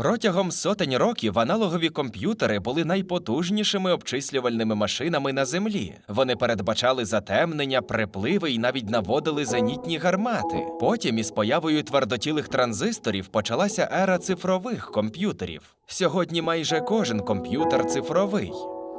Протягом сотень років аналогові комп'ютери були найпотужнішими обчислювальними машинами на землі. Вони передбачали затемнення, припливи і навіть наводили зенітні гармати. Потім, із появою твердотілих транзисторів, почалася ера цифрових комп'ютерів. Сьогодні майже кожен комп'ютер цифровий.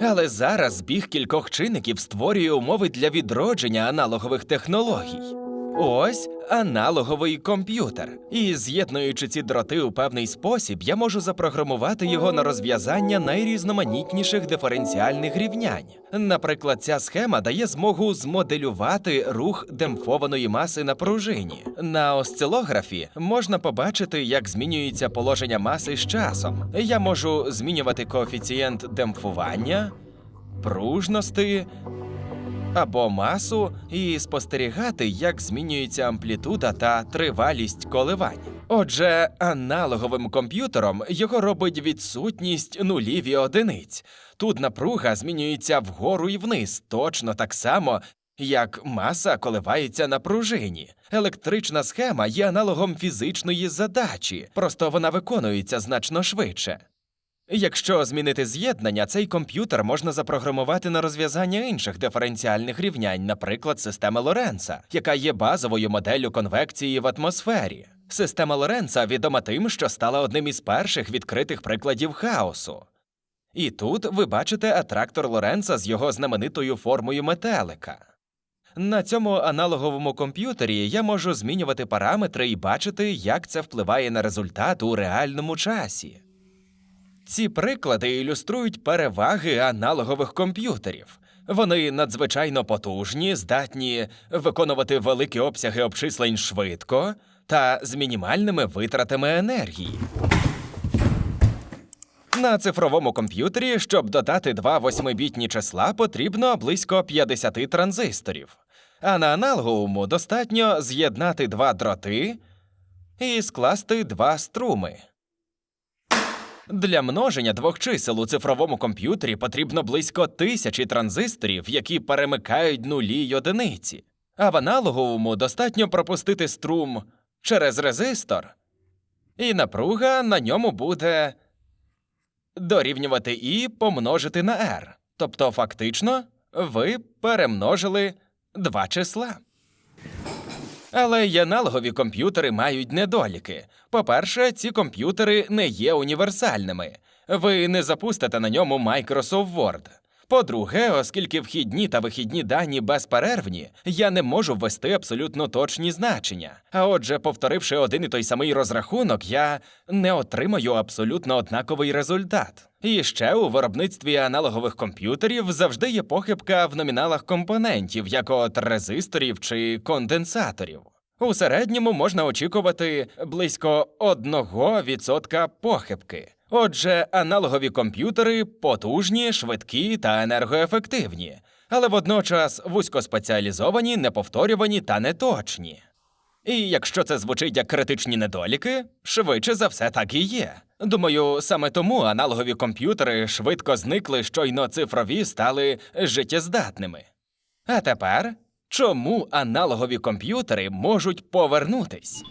Але зараз збіг кількох чинників створює умови для відродження аналогових технологій. Ось аналоговий комп'ютер. І з'єднуючи ці дроти у певний спосіб, я можу запрограмувати його на розв'язання найрізноманітніших диференціальних рівнянь. Наприклад, ця схема дає змогу змоделювати рух демпфованої маси на пружині. На осцилографі можна побачити, як змінюється положення маси з часом. Я можу змінювати коефіцієнт демпфування, пружності або масу і спостерігати, як змінюється амплітуда та тривалість коливань. Отже, аналоговим комп'ютером його робить відсутність нулів і одиниць. Тут напруга змінюється вгору і вниз, точно так само, як маса коливається на пружині. Електрична схема є аналогом фізичної задачі, просто вона виконується значно швидше. Якщо змінити з'єднання, цей комп'ютер можна запрограмувати на розв'язання інших диференціальних рівнянь, наприклад, системи Лоренца, яка є базовою моделлю конвекції в атмосфері. Система Лоренца відома тим, що стала одним із перших відкритих прикладів хаосу. І тут ви бачите атрактор Лоренца з його знаменитою формою метелика. На цьому аналоговому комп'ютері я можу змінювати параметри і бачити, як це впливає на результат у реальному часі. Ці приклади ілюструють переваги аналогових комп'ютерів. Вони надзвичайно потужні, здатні виконувати великі обсяги обчислень швидко та з мінімальними витратами енергії. На цифровому комп'ютері, щоб додати два восьмибітні числа, потрібно близько 50 транзисторів. А на аналоговому достатньо з'єднати два дроти і скласти два струми. Для множення двох чисел у цифровому комп'ютері потрібно близько тисячі транзисторів, які перемикають нулі й одиниці. А в аналоговому достатньо пропустити струм через резистор, і напруга на ньому буде дорівнювати і помножити на r. Тобто, фактично, ви перемножили два числа. Але й аналогові комп'ютери мають недоліки. По-перше, ці комп'ютери не є універсальними. Ви не запустите на ньому Microsoft Word. По-друге, оскільки вхідні та вихідні дані безперервні, я не можу ввести абсолютно точні значення. А отже, повторивши один і той самий розрахунок, я не отримаю абсолютно однаковий результат. І ще у виробництві аналогових комп'ютерів завжди є похибка в номіналах компонентів, як от резисторів чи конденсаторів. У середньому можна очікувати близько 1% похибки. Отже, аналогові комп'ютери потужні, швидкі та енергоефективні, але водночас вузькоспеціалізовані, неповторювані та неточні. І якщо це звучить як критичні недоліки, швидше за все так і є. Думаю, саме тому аналогові комп'ютери швидко зникли, щойно цифрові стали життєздатними. А тепер чому аналогові комп'ютери можуть повернутись?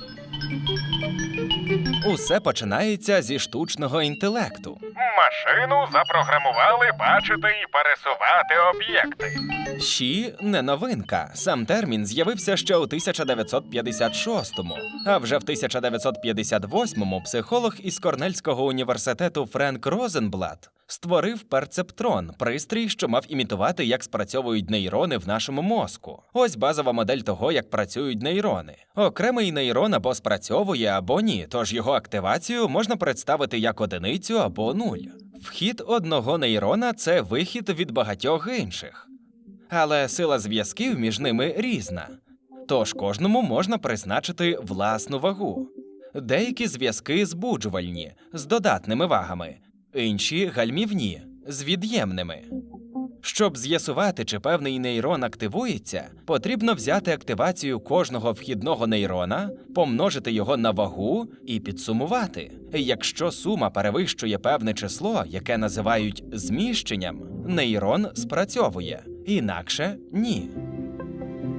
Усе починається зі штучного інтелекту. Машину запрограмували бачити і пересувати об'єкти. Ші не новинка. Сам термін з'явився ще у 1956-му. А вже в 1958-му психолог із Корнельського університету Френк Розенблат створив перцептрон, пристрій, що мав імітувати, як спрацьовують нейрони в нашому мозку. Ось базова модель того, як працюють нейрони. Окремий нейрон або спрацьовує, або ні, тож його активацію можна представити як одиницю або нуль. Вхід одного нейрона це вихід від багатьох інших. Але сила зв'язків між ними різна. Тож кожному можна призначити власну вагу. Деякі зв'язки збуджувальні з додатними вагами, інші гальмівні з від'ємними. Щоб з'ясувати, чи певний нейрон активується, потрібно взяти активацію кожного вхідного нейрона, помножити його на вагу і підсумувати. Якщо сума перевищує певне число, яке називають зміщенням, нейрон спрацьовує, інакше ні.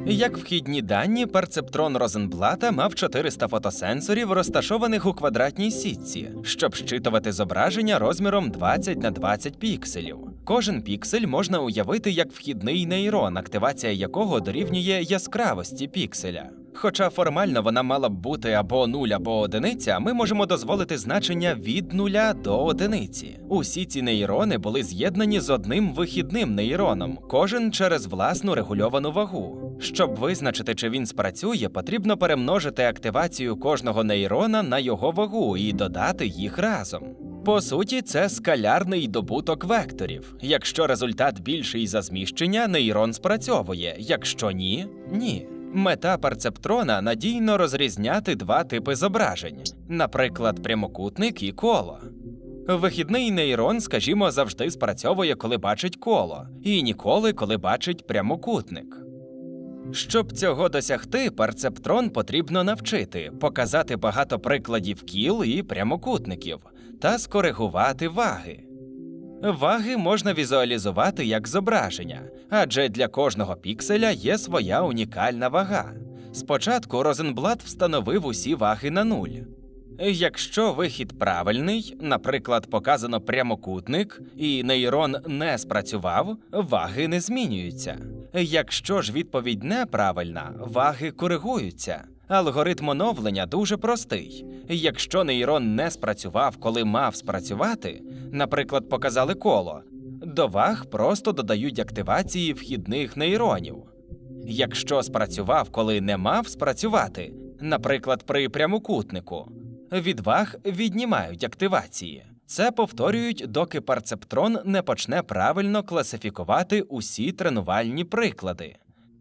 Як вхідні дані, перцептрон Розенблата мав 400 фотосенсорів, розташованих у квадратній сітці, щоб щитувати зображення розміром 20 на 20 пікселів. Кожен піксель можна уявити як вхідний нейрон, активація якого дорівнює яскравості пікселя. Хоча формально вона мала б бути або 0, або одиниця, ми можемо дозволити значення від нуля до одиниці. Усі ці нейрони були з'єднані з одним вихідним нейроном, кожен через власну регульовану вагу. Щоб визначити, чи він спрацює, потрібно перемножити активацію кожного нейрона на його вагу і додати їх разом. По суті, це скалярний добуток векторів. Якщо результат більший за зміщення, нейрон спрацьовує. Якщо ні, ні. Мета перцептрона надійно розрізняти два типи зображень, наприклад, прямокутник і коло. Вихідний нейрон, скажімо, завжди спрацьовує, коли бачить коло, і ніколи, коли бачить прямокутник. Щоб цього досягти, перцептрон потрібно навчити, показати багато прикладів кіл і прямокутників та скоригувати ваги. Ваги можна візуалізувати як зображення, адже для кожного пікселя є своя унікальна вага. Спочатку Розенблат встановив усі ваги на нуль. Якщо вихід правильний, наприклад, показано прямокутник, і нейрон не спрацював, ваги не змінюються. Якщо ж відповідь неправильна, ваги коригуються. Алгоритм оновлення дуже простий. Якщо нейрон не спрацював, коли мав спрацювати, наприклад, показали коло, до ваг просто додають активації вхідних нейронів. Якщо спрацював, коли не мав спрацювати, наприклад, при прямокутнику, від ваг віднімають активації. Це повторюють, доки перцептрон не почне правильно класифікувати усі тренувальні приклади.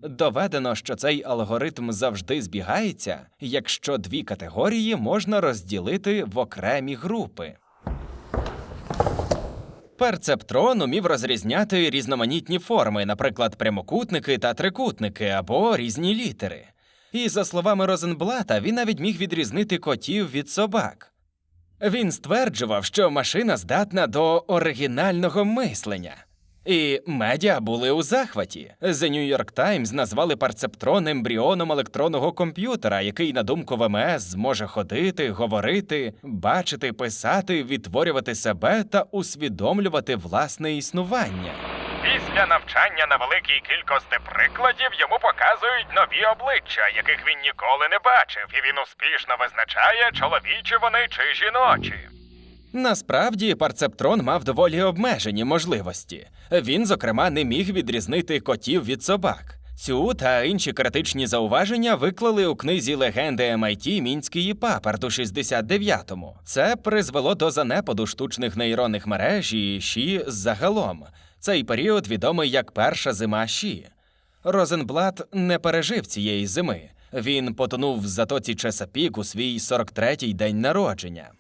Доведено, що цей алгоритм завжди збігається, якщо дві категорії можна розділити в окремі групи. Перцептрон умів розрізняти різноманітні форми, наприклад, прямокутники та трикутники або різні літери. І за словами Розенблата, він навіть міг відрізнити котів від собак. Він стверджував, що машина здатна до оригінального мислення. І медіа були у захваті. The New York Times назвали перцептрон ембріоном електронного комп'ютера, який, на думку ВМС, зможе ходити, говорити, бачити, писати, відтворювати себе та усвідомлювати власне існування. Після навчання на великій кількості прикладів йому показують нові обличчя, яких він ніколи не бачив, і він успішно визначає, чоловічі вони чи жіночі. Насправді, перцептрон мав доволі обмежені можливості. Він, зокрема, не міг відрізнити котів від собак. Цю та інші критичні зауваження виклали у книзі легенди MIT Мінський Паперт у 69-му. Це призвело до занепаду штучних нейронних мереж і ШІ загалом. Цей період відомий як перша зима ШІ. Розенблат не пережив цієї зими. Він потонув в затоці Чесапік у свій 43-й день народження.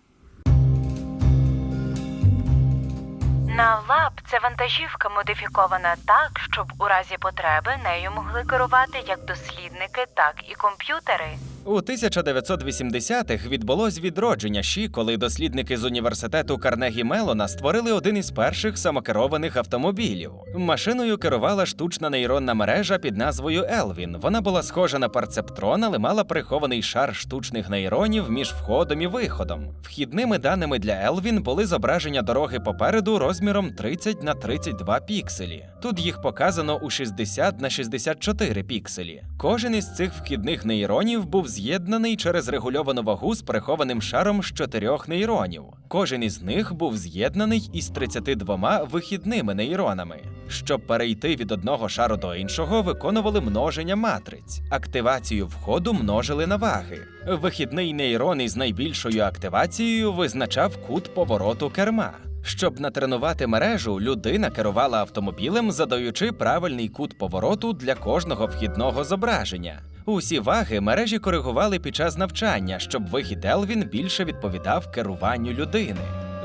Навлаб це вантажівка модифікована так, щоб у разі потреби нею могли керувати як дослідники, так і комп'ютери. У 1980-х відбулось відродження ЩІ, коли дослідники з університету Карнегі Мелона створили один із перших самокерованих автомобілів. Машиною керувала штучна нейронна мережа під назвою Елвін. Вона була схожа на перцептрон, але мала прихований шар штучних нейронів між входом і виходом. Вхідними даними для Елвін були зображення дороги попереду розміром 30 на 32 пікселі. Тут їх показано у 60 на 64 пікселі. Кожен із цих вхідних нейронів був з'єднаний через регульовану вагу з прихованим шаром з чотирьох нейронів. Кожен із них був з'єднаний із 32 вихідними нейронами. Щоб перейти від одного шару до іншого, виконували множення матриць. Активацію входу множили на ваги. Вихідний нейрон із найбільшою активацією визначав кут повороту керма. Щоб натренувати мережу, людина керувала автомобілем, задаючи правильний кут повороту для кожного вхідного зображення. Усі ваги мережі коригували під час навчання, щоб вихід Елвін більше відповідав керуванню людини.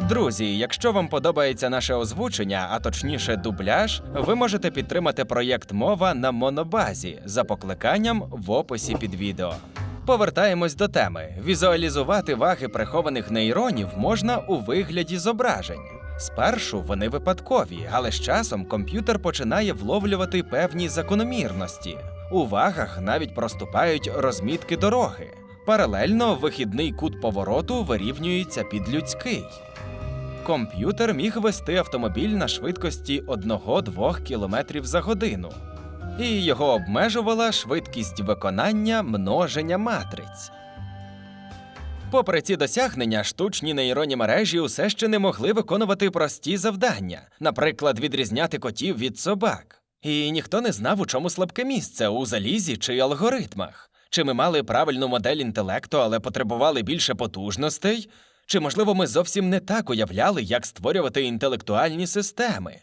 Друзі, якщо вам подобається наше озвучення, а точніше дубляж, ви можете підтримати проєкт мова на монобазі за покликанням в описі під відео. Повертаємось до теми. Візуалізувати ваги прихованих нейронів можна у вигляді зображень. Спершу вони випадкові, але з часом комп'ютер починає вловлювати певні закономірності. У вагах навіть проступають розмітки дороги. Паралельно вихідний кут повороту вирівнюється під людський. Комп'ютер міг вести автомобіль на швидкості 1-2 км за годину, і його обмежувала швидкість виконання множення матриць. Попри ці досягнення, штучні нейронні мережі усе ще не могли виконувати прості завдання, наприклад, відрізняти котів від собак. І ніхто не знав, у чому слабке місце у залізі чи алгоритмах. Чи ми мали правильну модель інтелекту, але потребували більше потужностей? Чи, можливо, ми зовсім не так уявляли, як створювати інтелектуальні системи?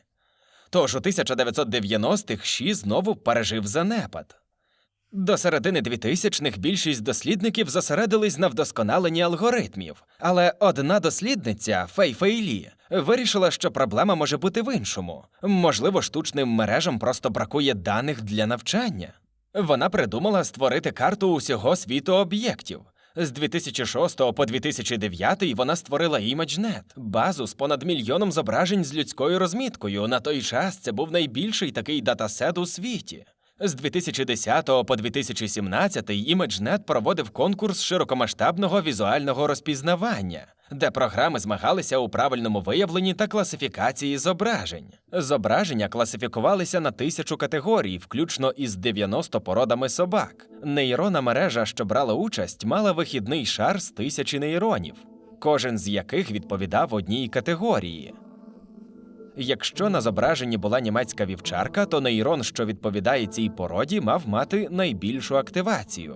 Тож у 1990-х Ші знову пережив занепад. До середини 2000-х більшість дослідників зосередились на вдосконаленні алгоритмів, але одна дослідниця Фей Фейлі вирішила, що проблема може бути в іншому. Можливо, штучним мережам просто бракує даних для навчання. Вона придумала створити карту усього світу об'єктів. З 2006 по 2009 вона створила ImageNet – базу з понад мільйоном зображень з людською розміткою. На той час це був найбільший такий датасет у світі. З 2010 по 2017 ImageNet проводив конкурс широкомасштабного візуального розпізнавання, де програми змагалися у правильному виявленні та класифікації зображень. Зображення класифікувалися на тисячу категорій, включно із 90 породами собак. Нейронна мережа, що брала участь, мала вихідний шар з тисячі нейронів, кожен з яких відповідав одній категорії. Якщо на зображенні була німецька вівчарка, то нейрон, що відповідає цій породі, мав мати найбільшу активацію.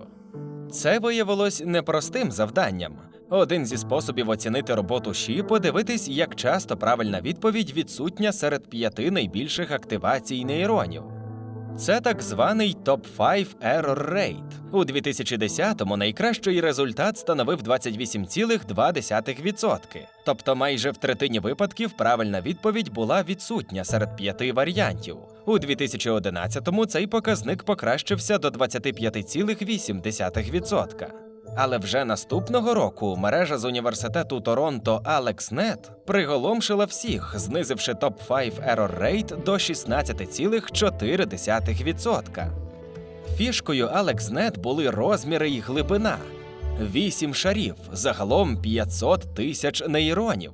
Це виявилось непростим завданням. Один зі способів оцінити роботу ШІ подивитись, як часто правильна відповідь відсутня серед п'яти найбільших активацій нейронів. Це так званий топ-5 error rate. У 2010-му найкращий результат становив 28,2%. Тобто майже в третині випадків правильна відповідь була відсутня серед п'яти варіантів. У 2011-му цей показник покращився до 25,8%. Але вже наступного року мережа з університету Торонто AlexNet приголомшила всіх, знизивши топ-5 error rate до 16,4%. Фішкою AlexNet були розміри і глибина. Вісім шарів, загалом 500 тисяч нейронів.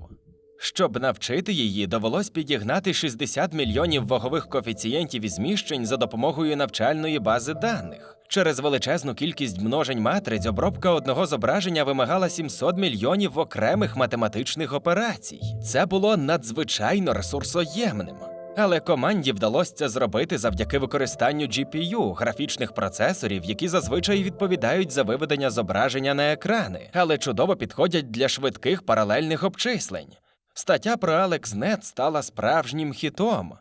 Щоб навчити її, довелось підігнати 60 мільйонів вагових коефіцієнтів і зміщень за допомогою навчальної бази даних. Через величезну кількість множень матриць обробка одного зображення вимагала 700 мільйонів окремих математичних операцій. Це було надзвичайно ресурсоємним. Але команді вдалося це зробити завдяки використанню GPU, графічних процесорів, які зазвичай відповідають за виведення зображення на екрани, але чудово підходять для швидких паралельних обчислень. Стаття про AlexNet стала справжнім хітом.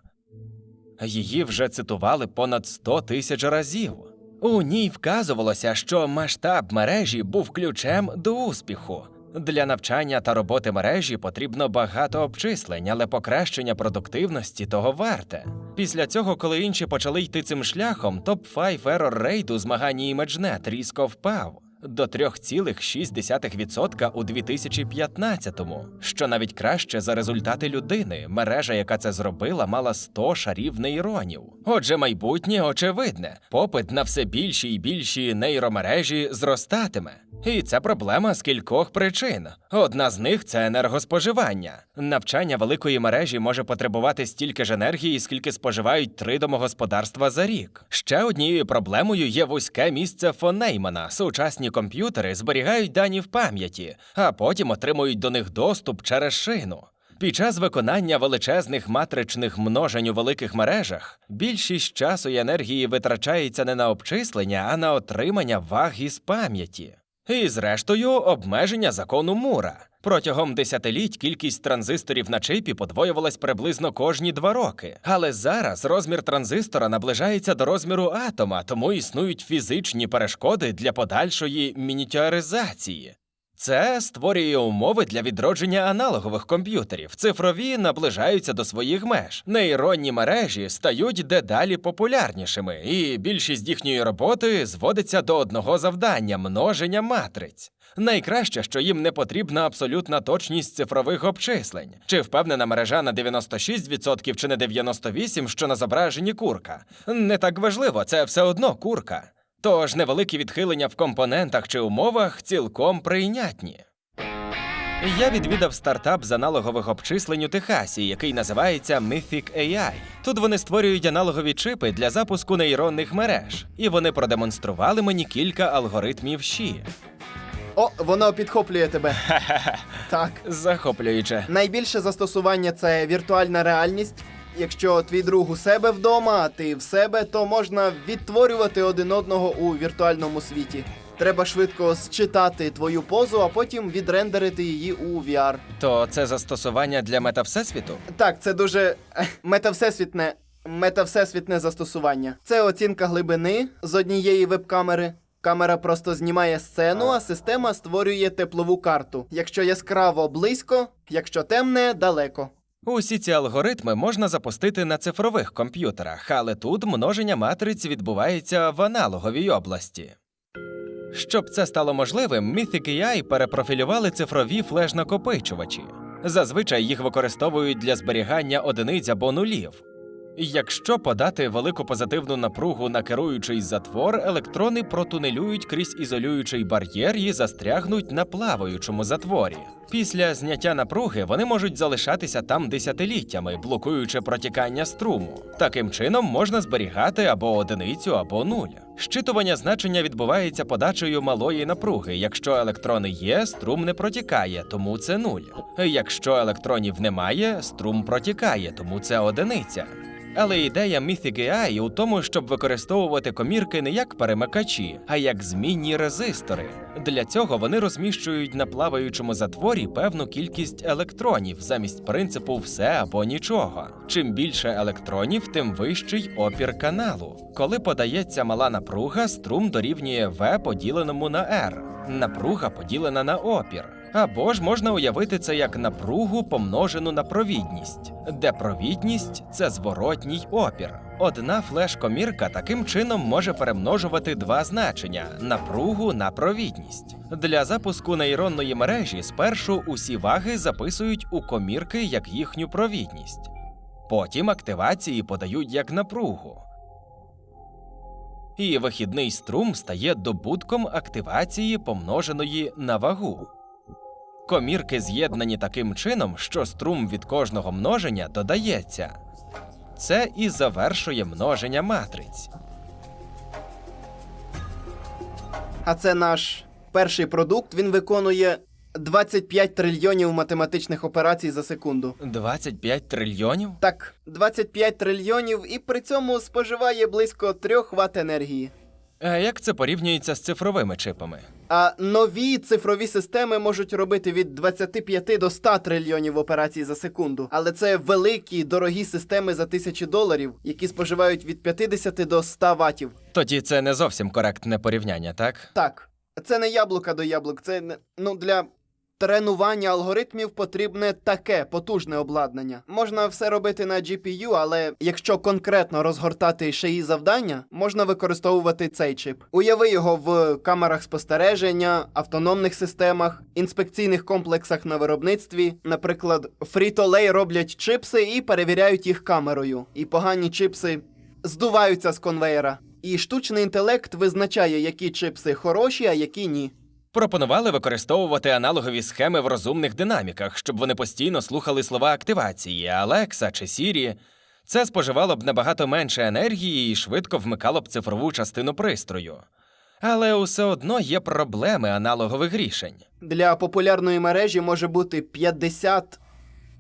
Її вже цитували понад 100 тисяч разів. У ній вказувалося, що масштаб мережі був ключем до успіху. Для навчання та роботи мережі потрібно багато обчислень, але покращення продуктивності того варте. Після цього, коли інші почали йти цим шляхом, топ-5 error rate у змаганні ImageNet різко впав до 3,6% у 2015-му, що навіть краще за результати людини. Мережа, яка це зробила, мала 100 шарів нейронів. Отже, майбутнє очевидне. Попит на все більші і більші нейромережі зростатиме. І це проблема з кількох причин. Одна з них це енергоспоживання. Навчання великої мережі може потребувати стільки ж енергії, скільки споживають три домогосподарства за рік. Ще однією проблемою є вузьке місце фон Неймана. Сучасні комп'ютери зберігають дані в пам'яті, а потім отримують до них доступ через шину. Під час виконання величезних матричних множень у великих мережах більшість часу і енергії витрачається не на обчислення, а на отримання ваг із пам'яті. І, зрештою, обмеження закону Мура. Протягом десятиліть кількість транзисторів на чипі подвоювалась приблизно кожні два роки. Але зараз розмір транзистора наближається до розміру атома, тому існують фізичні перешкоди для подальшої мініатюризації. Це створює умови для відродження аналогових комп'ютерів. Цифрові наближаються до своїх меж. Нейронні мережі стають дедалі популярнішими, і більшість їхньої роботи зводиться до одного завдання множення матриць. Найкраще, що їм не потрібна абсолютна точність цифрових обчислень. Чи впевнена мережа на 96% чи на 98%, що на зображенні курка. Не так важливо, це все одно курка. Тож невеликі відхилення в компонентах чи умовах цілком прийнятні. Я відвідав стартап з аналогових обчислень у Техасі, який називається Mythic AI. Тут вони створюють аналогові чипи для запуску нейронних мереж, і вони продемонстрували мені кілька алгоритмів щі. О, воно підхоплює тебе. Так. Захоплююче. Найбільше застосування це віртуальна реальність. Якщо твій друг у себе вдома, а ти в себе, то можна відтворювати один одного у віртуальному світі. Треба швидко считати твою позу, а потім відрендерити її у VR. То це застосування для метавсесвіту? Так, це дуже метавсесвітне, метавсесвітне застосування. Це оцінка глибини з однієї веб-камери. Камера просто знімає сцену, а система створює теплову карту. Якщо яскраво близько, якщо темне далеко. Усі ці алгоритми можна запустити на цифрових комп'ютерах, але тут множення матриць відбувається в аналоговій області. Щоб це стало можливим, Mythic AI перепрофілювали цифрові флеш-накопичувачі. Зазвичай їх використовують для зберігання одиниць або нулів. Якщо подати велику позитивну напругу на керуючий затвор, електрони протунелюють крізь ізолюючий бар'єр і застрягнуть на плаваючому затворі. Після зняття напруги вони можуть залишатися там десятиліттями, блокуючи протікання струму. Таким чином можна зберігати або одиницю, або нуль. Щитування значення відбувається подачею малої напруги. Якщо електрони є, струм не протікає, тому це нуль. Якщо електронів немає, струм протікає, тому це одиниця. Але ідея Mythic AI у тому, щоб використовувати комірки не як перемикачі, а як змінні резистори. Для цього вони розміщують на плаваючому затворі певну кількість електронів замість принципу все або нічого. Чим більше електронів, тим вищий опір каналу. Коли подається мала напруга, струм дорівнює V поділеному на R. Напруга поділена на опір. Або ж можна уявити це як напругу помножену на провідність, де провідність це зворотній опір. Одна флеш-комірка таким чином може перемножувати два значення напругу на провідність. Для запуску нейронної мережі спершу усі ваги записують у комірки як їхню провідність. Потім активації подають як напругу. І вихідний струм стає добутком активації помноженої на вагу. Комірки з'єднані таким чином, що струм від кожного множення додається. Це і завершує множення матриць. А це наш перший продукт. Він виконує 25 трильйонів математичних операцій за секунду. 25 трильйонів? Так, 25 трильйонів і при цьому споживає близько 3 Вт енергії. А як це порівнюється з цифровими чипами? А нові цифрові системи можуть робити від 25 до 100 трильйонів операцій за секунду. Але це великі дорогі системи за тисячі доларів, які споживають від 50 до 100 ватів. Тоді це не зовсім коректне порівняння, так? Так, це не яблука до яблук, це не- ну для тренування алгоритмів потрібне таке потужне обладнання. Можна все робити на GPU, але якщо конкретно розгортати ще і завдання, можна використовувати цей чип. Уяви його в камерах спостереження, автономних системах, інспекційних комплексах на виробництві. Наприклад, Frito-Lay роблять чипси і перевіряють їх камерою. І погані чипси здуваються з конвейера. І штучний інтелект визначає, які чипси хороші, а які ні. Пропонували використовувати аналогові схеми в розумних динаміках, щоб вони постійно слухали слова активації Alexa чи Siri. Це споживало б набагато менше енергії і швидко вмикало б цифрову частину пристрою. Але усе одно є проблеми аналогових рішень. Для популярної мережі може бути 50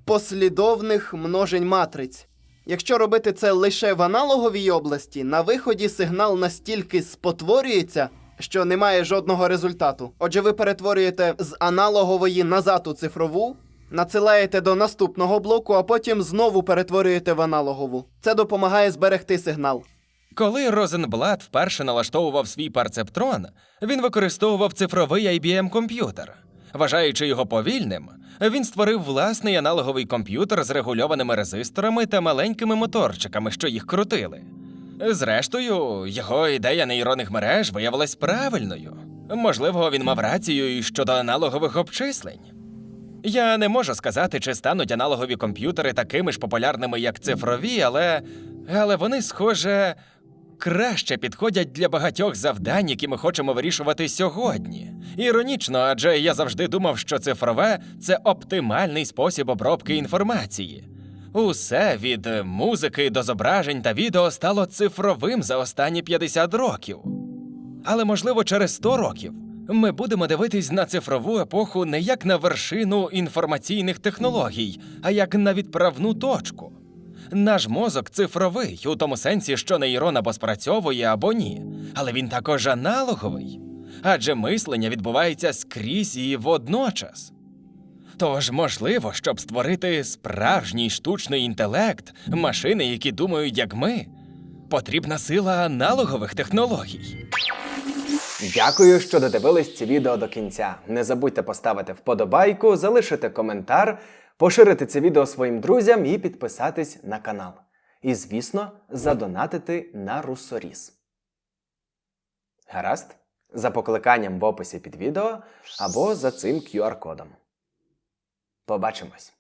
послідовних множень матриць. Якщо робити це лише в аналоговій області, на виході сигнал настільки спотворюється, що немає жодного результату. Отже, ви перетворюєте з аналогової назад у цифрову, надсилаєте до наступного блоку, а потім знову перетворюєте в аналогову. Це допомагає зберегти сигнал. Коли Розенблат вперше налаштовував свій парцептрон, він використовував цифровий IBM комп'ютер. Вважаючи його повільним, він створив власний аналоговий комп'ютер з регульованими резисторами та маленькими моторчиками, що їх крутили. Зрештою, його ідея нейронних мереж виявилась правильною. Можливо, він мав рацію і щодо аналогових обчислень. Я не можу сказати, чи стануть аналогові комп'ютери такими ж популярними, як цифрові, але, але вони, схоже, краще підходять для багатьох завдань, які ми хочемо вирішувати сьогодні. Іронічно, адже я завжди думав, що цифрове це оптимальний спосіб обробки інформації. Усе від е, музики до зображень та відео стало цифровим за останні 50 років. Але, можливо, через 100 років ми будемо дивитись на цифрову епоху не як на вершину інформаційних технологій, а як на відправну точку. Наш мозок цифровий у тому сенсі, що нейрон або спрацьовує, або ні, але він також аналоговий. Адже мислення відбувається скрізь і водночас. Тож, можливо, щоб створити справжній штучний інтелект, машини, які думають як ми, потрібна сила аналогових технологій. Дякую, що додивились це відео до кінця. Не забудьте поставити вподобайку, залишити коментар, поширити це відео своїм друзям і підписатись на канал. І, звісно, задонатити на Русоріс. Гаразд? За покликанням в описі під відео або за цим QR-кодом. Побачимось!